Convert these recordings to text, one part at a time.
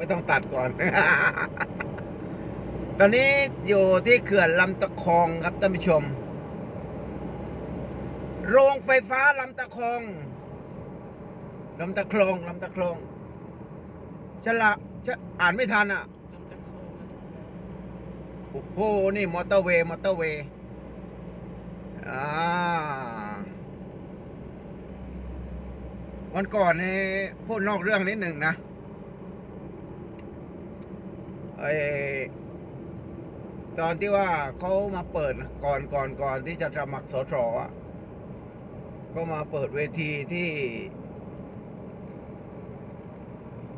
ไม่ต้องตัดก่อน ตอนนี้อยู่ที่เขื่อนลำตะคองครับท่านผู้ชม โรงไฟฟ้าลำตะคองลำตะคลองลำตะคลองฉละจะอ่านไม่ทันอะลำตะโอ้โห นี่มอเตอร์เวย์มอเตอร์เวย์อ่าวันก่อนนี่พูดนอกเรื่องนิดหนึ่งนะ ไอตอนที่ว่าเขามาเปิดก่อนก่อนก่อนที่จะสมัครสสอะก็มาเปิดเวทีที่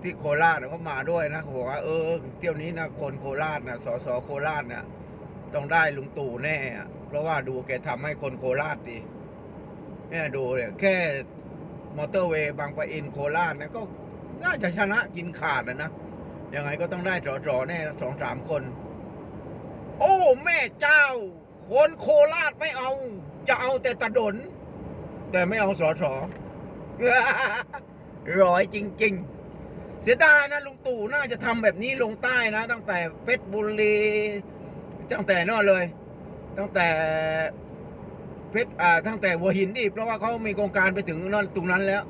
ที่โคราชเขามาด้วยนะเขาบอกว่าเออเที่ยวนี้นะคนโคราชนะสสโคราชเนี่ยต้องได้ลุงตู่แน่ เพราะว่าดูแกทำให้คนโคราชดีเนี่ยดูเนี่ยแค่มอเตอร์เวย์บางปะอินโคราชเนี่ยก็น่าจะชนะกินขาดนะนะ ยังไงก็ต้องได้สสแน่สองสามคน โอ้ แม่เจ้า คนโคราชไม่เอา จะเอาแต่ตะดน แต่ไม่เอาสอสอร้อยจริง ๆ เสียดายนะลุงตู่น่าจะทำแบบนี้ลงใต้นะ ตั้งแต่เพชรบุรีตั้งแต่นอนเลย ตั้งแต่เพชรอ่าตั้งแต่หัวหินดิเพราะว่าเขามีโครงการไปถึงนั่นตรงนั้นแล้ว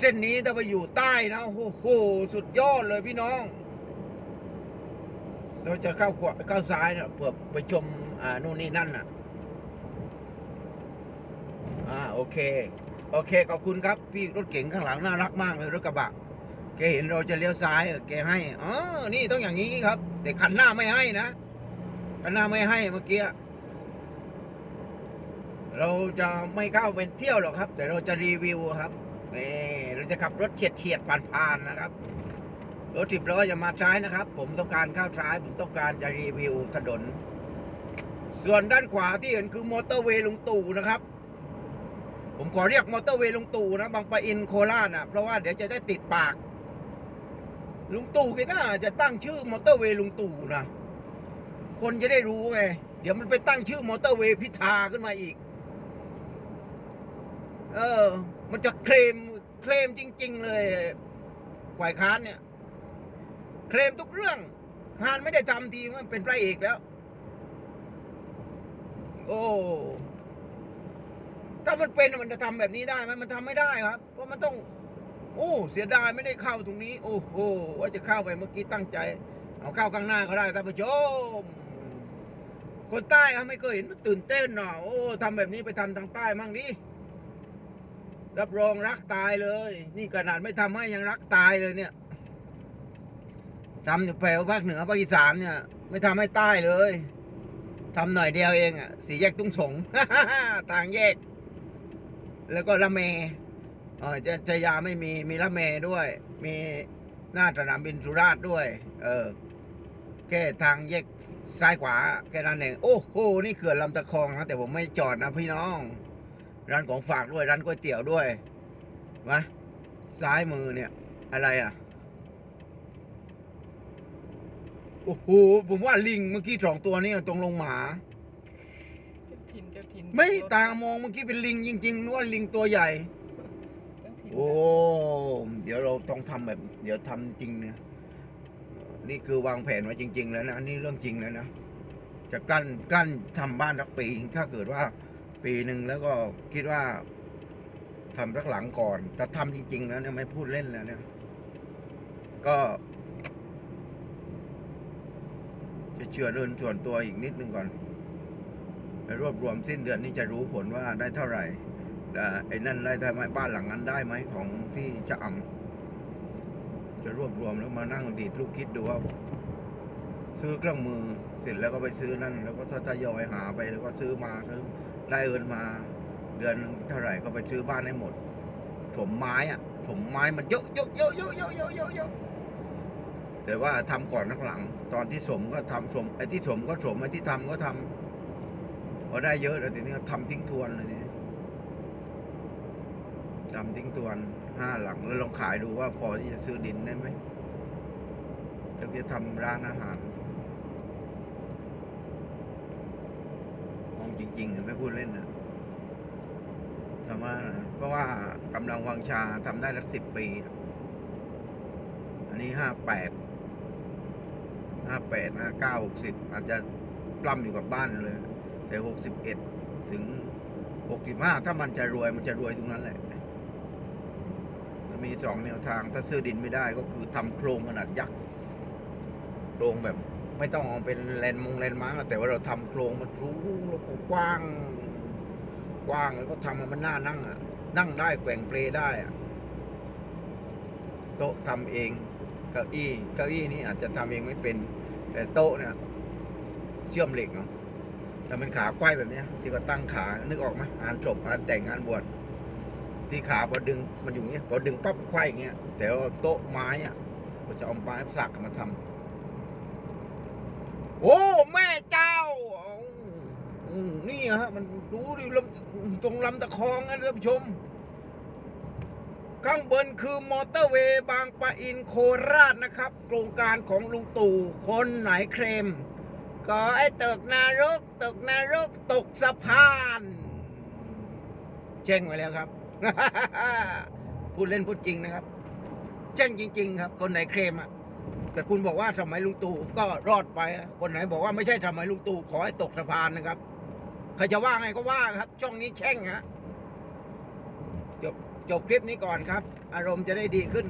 เส้นนี้ถ้าไปอยู่ใต้นะโอ้โหสุดยอดเลยพี่น้อง เราจะเข้าขวาเข้าซ้ายนะเพื่อไปชมอ่านู่นนี่นั่นน่ะอ่าโอเค โอเคขอบคุณครับ พี่รถเก๋งข้างหลังน่ารักมากเลยรถกระบะแกเห็นเราจะเลี้ยวซ้ายแกให้อ๋อนี่ต้องอย่างนี้ครับ แต่คันหน้าไม่ให้นะคันหน้าไม่ให้เมื่อกี้เราจะไม่เข้าเป็นเที่ยวหรอกครับ แต่เราจะรีวิวครับ นี่เราจะขับรถเฉียดเฉียดๆผ่านๆนะครับ รถสิบล้ออย่ามาซ้ายนะครับ ผมต้องการเข้าซ้าย ผมต้องการจะรีวิวถนน ส่วนด้านขวาที่เห็นคือมอเตอร์เวย์ลุงตู่นะครับ ผมขอเรียกมอเตอร์เวย์ลุงตู่นะ บางปะอินโคราชนะเพราะว่าเดี๋ยวจะได้ติดปาก ลุงตู่แกน่าจะตั้งชื่อมอเตอร์เวย์ลุงตู่นะ คนจะได้รู้ไง เดี๋ยวมันไปตั้งชื่อมอเตอร์เวย์พิธาขึ้นมาอีก เออ มันจะเคลมเคลมจริง ๆ เลยฝ่ายค้านเนี่ย เคลมทุกเรื่องงานไม่ได้ทำทีมันเป็นพระเอกแล้ว โอ้ถ้ามันเป็นมันจะทำแบบนี้ได้ไหมมันทำไม่ได้ครับ เพราะมันต้อง โอ้เสียดายไม่ได้เข้าตรงนี้ โอ้โหว่าจะเข้าไปเมื่อกี้ตั้งใจ เอาเข้าข้างหน้าก็ได้ท่านผู้ชมคนใต้เขาไม่เคยเห็นมันตื่นเต้นหนอโอ้ทำแบบนี้ไปทำทางใต้มั่งดิ รับรองรักตายเลย นี่ขนาดไม่ทำให้ยังรักตายเลยเนี่ยทำอยู่แถวภาคเหนือภาคอีสานเนี่ย ไม่ทำให้ใต้เลยทำหน่อยเดียวเองอะสีแยกตุ้งสงทางแยก แล้วก็ละเมเออจะจะยาไม่มีมีละเมด้วย มีหน้าสนามบินสุราษฎร์ด้วย เออแค่ทางแยกซ้ายขวาแค่นั้นเองโอ้โหนี่เขื่อนลำตะคองนะแต่ผมไม่จอดนะพี่น้อง ร้านของฝากด้วยร้านก๋วยเตี๋ยวด้วยมาซ้ายมือเนี่ย อะไรอะโอ้โหผมว่าลิงเมื่อกี้สองตัวนี้ตรงลงหมา เจ้าถิ่นเจ้าถิ่นไม่ตามองเมื่อกี้เป็นลิงจริงๆนึกว่าลิงตัวใหญ่ เจ้าถิ่นโอ้ เดี๋ยวเราต้องทำแบบ เดี๋ยวทำจริงเนี่ยนี่คือวางแผนไว้จริง ๆ แล้วนะ นี่เรื่องจริงแล้วนะ จะกลั้นกลั้นทำบ้านสักปีถ้าเกิดว่า ปีหนึ่งแล้วก็คิดว่าทำสักหลังก่อน แต่ทำจริง ๆ แล้วเนี่ยไม่พูดเล่นแล้วเนี่ย ก็จะเชื่อเดินส่วนตัวอีกนิดนึงก่อนไปรวบรวมสิ้นเดือนนี้จะรู้ผลว่าได้เท่าไหร่อ่ไอ้นั่นได้ทำไมบ้านหลังนั้นได้ไหมของที่จะอำจะรวบรวมแล้วมานั่งดีดลูกคิดดูว่า ซื้อเครื่องมือเสร็จแล้วก็ไปซื้อนั่น แล้วก็ทยอยหาไปแล้วก็ซื้อมาซื้อ ได้เอินมา เดือนเท่าไหร่ก็ไปซื้อบ้านให้หมดถมไม้อะถมไม้มันเยอะเยอะเยอะเยอะเยอะเยอะเยอะเยอะแต่ว่าทำก่อนข้างหลัง ตอนที่สมก็ทำสมไอ้ที่สมก็สมไอ้ที่ทำก็ทำพอได้เยอะแล้วทีนี้ก็ทำทิ้งทวนเลยทีนี้จำทิ้งตัวนห้าหลังแล้วลองขายดูว่าพอที่จะซื้อดินได้ไหมจะจะทำร้านอาหารมอง จริงๆไม่พูดเล่นนะทำว่าเพราะว่ากำลังวังชาทำได้สักสิบปีออันนี้ห้าแปดห้าแปดห้าเก้าหกสิบอาจจะปล้ำอยู่กับบ้านเลย แต่หกสิบเอ็ดถึงหกสิบห้าถ้ามันจะรวยมันจะรวยตรงนั้นแหละจะมีสองแนวทางถ้าซื้อดินไม่ได้ก็คือทำโครงขนาดยักษ์โครงแบบ ไม่ต้องเอาเป็นแลนด์มงแลนด์มาร์กแต่ว่าเราทำโครงมันสูแล้วก็กว้าง กว้างแล้วก็ทำให้มันน่านั่งอะ นั่งได้แกว่งเปลได้อะโต๊ะทำเองเก้าอี้เก้าอี้นี้อาจจะทำเองไม่เป็นแต่โต๊ะเนี่ยเชื่อมเหล็กเนาะแต่เป็นขาไขว้แบบเนี้ยที่ก็ตั้งขานึกออกไหมงานจบงานแต่งงานบวชที่ขาพอดึงมันอยู่เงี้ยพอดึงปั๊บไขว้อย่างเงี้ยแต่ว่าโต๊ะไม้อะก็จะเอาไม้สักมาทำ โอ้แม่เจ้านี่ฮะ มันดูดิลำตรงลำตะคองนะท่านผู้ชม ข้างบนคือมอเตอร์เวย์บางปะอินโคราชนะครับ โครงการของลุงตู่คนไหนเคลมก็ไอ้ตกนรกตกนรกตกสะพานเช่งไว้แล้วครับ พูดเล่นพูดจริงนะครับเช่งจริง ๆ ครับ คนไหนเคลมอะ แต่คุณบอกว่าสมัยลุงตู่ก็รอดไป คนไหนบอกว่าไม่ใช่สมัยลุงตู่ขอให้ตกสะพานนะครับใครจะว่าไงก็ว่าครับ ช่องนี้แช่งฮะจบจบคลิปนี้ก่อนครับ อารมณ์จะได้ดีขึ้น